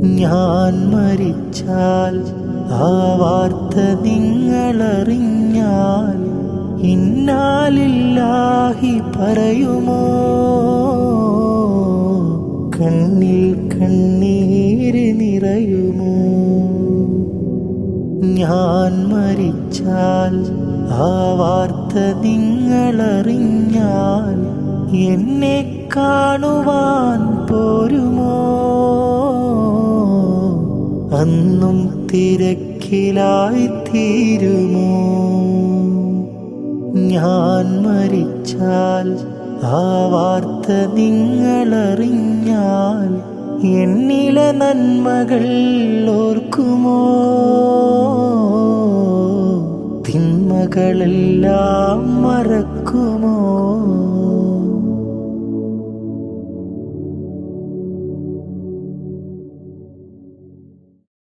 ഞാൻ മരിച്ചാൽ ആ വാർത്ത നിങ്ങളറിഞ്ഞാൽ ഇന്നാലില്ലാഹി പറയുമോ? കണ്ണിൽ കണ്ണീര് നിറയുമോ? ഞാൻ മരിച്ചാൽ ആ വാർത്ത നിങ്ങളറിഞ്ഞാൽ എന്നെ കാണുവാൻ അന്നും തിരക്കിലായി തീരുമോ ഞാൻ മരിച്ചാൽ ആ വാർത്ത നിങ്ങളറിഞ്ഞാൽ എന്നിലെ നന്മകൾ ഓർക്കുമോ? തിന്മകളെല്ലാം മറക്കുമോ?